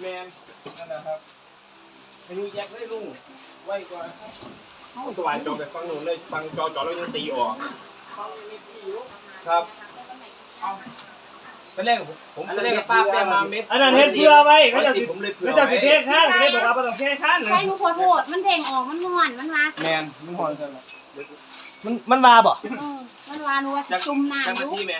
แมนนั่นนะครับไม่รู้แยกเลยลุงไว้ก่อนเอาสว่านจอไปฟังหนูเลยฟังจอจอแล้วยังตีออกครับตอนแรกผมผมตอนแรกป้าแป้มาเม็ดอันนั้นเฮ็ดเพื่อไว้ไม่ไม่จะสิสิผมเลยเผื่อไม่จะสิไว้เทข้างเทบอกว่าบ่ต้องเทข้างใช่หนูขอโทษมันเท่งออกมันห่อนมันมาแมนมันหอนกันละมันมันมาบ่เออมันวานัวาสิจุ่มจังน้ำอนายู่ทีแม่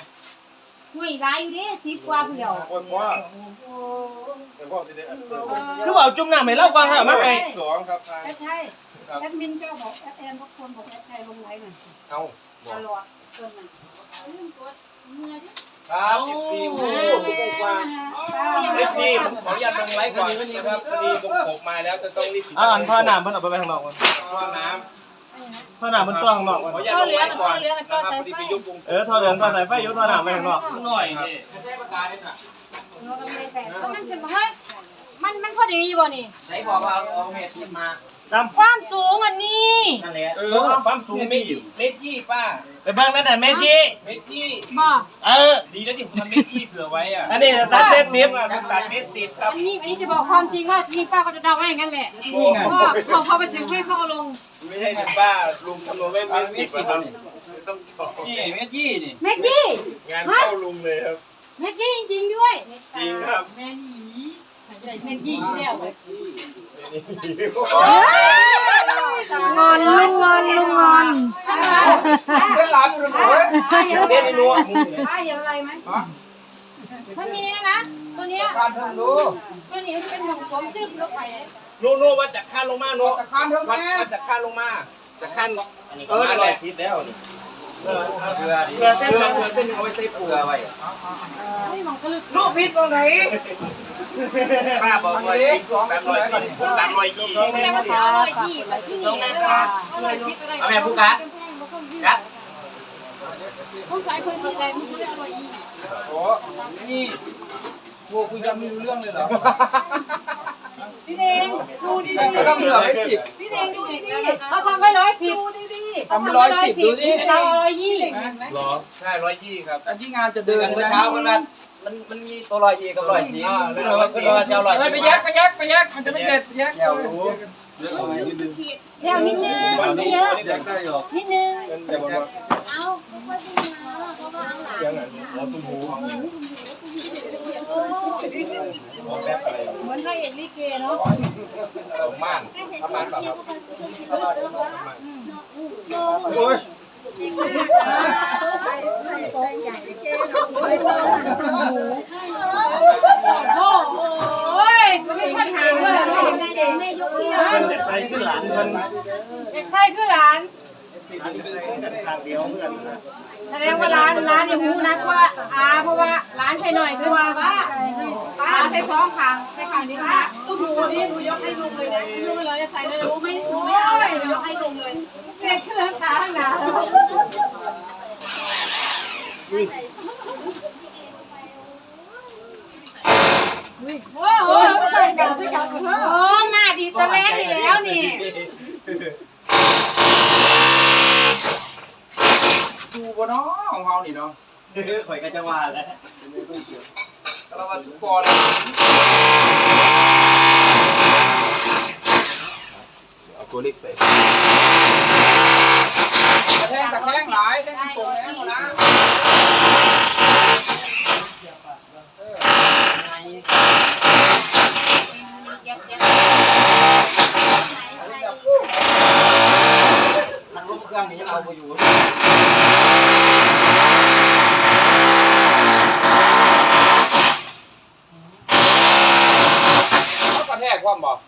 ห่วยร้ายอยู่เด้สิบกว่าผู้เดียวโอ้ยพ่อแต่ พ่อจะได้อัดเติมคือว่าเอาจุ่มน้ำให้เราก่อนครับมาให้สองครับทางแอดชัยครับแอดมินก็บอกแอดแอนทุกคนบอกแอดชัยลงไลน์หน่อยเอาตลอดเกินมันครับเอฟซีโอ้โหสุดกว่า เอฟซีผมขออนุญาตลงไลฟ์ก่อนนะครับพอดีผมปกมาแล้วจะต้องรีบอ่าอันพ่อน้ำเพิ่นเอาไปไว้ข้างนอกก่อนท่อน้พ่อน้ำำมันตัวข้างนอกขอก่อนอนุญาตลงไลฟ์ก่อนนะครับพอดีไปยุบวงเออท่อเหลืองท่อสายไฟอยู่ท่อน้ำไว้ข้างนอก หน่อยนี่ใช้ปากกาได้จ้ะหนูก็ไม่ได้แต่ก็มันขึ้นมาเฮ้ย มันมันพอดีอยู่บ่นี่ใช้บอกว่าเอาเม็ดมาตามความสูงอันนี้นั่นแหละเออความสูงเมตรยี่เมตรยี่ป้าไปเบิ่งนั่นน่ะเมจิเมตรยี่บ่เออดีนะที่ผมทำเมตรยี่เผื่อไว้อะอันนี้ตัดเม็ดนิดผมตัดเมตรสิบครับอันนี้อันนี้จะบอกความจริงว่านี่ป้าก็จะเดาไว้อย่างนั้นแหละเพราะพอพอไปถึงให้เขาเอาลง ไม่ใช่ถึงป้าลุงคำนวณไว้เมตรสิบครับต้องจอนี่เม็ดยี่นี่แม็กกี้งานเข้าลุงเลยครับแม็กกี้จริงๆด้วยจริงครับแม่นี่แม็กกี้แล้ว งอนลุงงอนลุงงอนเส้นหลังเปลยเส้นไอ้นัวมึงป้าเห็นอะไรไหมมันมีนะ ตัวเนี้ยตัวนี้มันเป็นของผมจึ๊บลงไปเลยโนโนว่าจากข้านลงมาโนตะคานเท่าวัดแม่จากข้านลงมาจากข้านอันนี้เอก็อมานั่นเลแหยละทิศแล้วนี่ เกลือเกลือเส้นเพื่อมันเพื่อเส้นเอาไว้ใส่ปูไว้เฮ้ยมันก็ลึกลูกพิษตรงไหนป้าบอกว่าสิบแปดร้อยสิบแปดร้อยยี่แม่มาขอร้อยยี่แบบที่นี่นะคะอร่อยทิพย์อะไรเอาแม่ผู้กัดกัดต้องใช้คนที่ใจมันจะอร่อยยี่โอ้นี่พวกคุยกันไม่รู้เรื่องเลยเหรอพี่เดงดูดีไม่ต้องเหลือไว้สิบๆพี่เดงดูดีเขาทำไว้ร้อยสิบ ๆดูดีทำไปร้อยสิบดูดิ เราร้อยยี่หรอใช่ร้อยยี่ครับอันที่งานจะเดินเมื่อเช้ามันมันมันมันมีตัวลอยยีกับลอยสีอ่าแล้แล้ววเราเราก็ก็เสียเสียลอยสีไปแยกไปแยกไปแยกมันจะไม่เสร็จแยกแก้วรู้เยอะหน่อยนิดนึงเดี๋ยวนิดนึงวันไม่นี้เยอะวันนี้อยากได้หรอกนิดนึงเป็นแต่บอกว่าเอาไม่ค่อยเป็นมาเพราะว่าอังหลังเสียงอะหัวตุ้มหูหัวแป๊บอะไรๆเหมือนพระเอกลิเกเนาะเอาม่านทำม่านเปล่าครับ โอ้ยโอ้โอ้ยไม่ค่อยถามเลยแม่ยกเที่ยวเพิ่นจะใส่ขึ้นหลานเพิ่นเด็กชายคือหลานทางเดียวเพื่อนนะแสดงว่าร้านร้านเนี่ยหูนักว่าอาเพราะว่าร้านใช่หน่อยคือว่าว่าป้าใช้สองขางใช้ขางนี้ค่ะตุ้มหูนี่หนูยกให้ลุงเลยนะลูกเลยจะใส่เลยหนูไม่หนูไม่ เอาให้ลงเลยเด็กคือขาข้างหน้าโอ้โหใส่กันใส่กันโอ้หน้าดีตะแรกนี่แล้วนี่ดูบนน้องของเรานี่เนาะข่อยก็จะว่าแล้วเราว่าทุกคนเอา ตัวเล็กใส่กระแทกกระแทกหลายแทงตรงแน่หมดนะเย็บเย็บมันรูปเครื่องนี้ยเอาไปอยู่กระแทกความบอก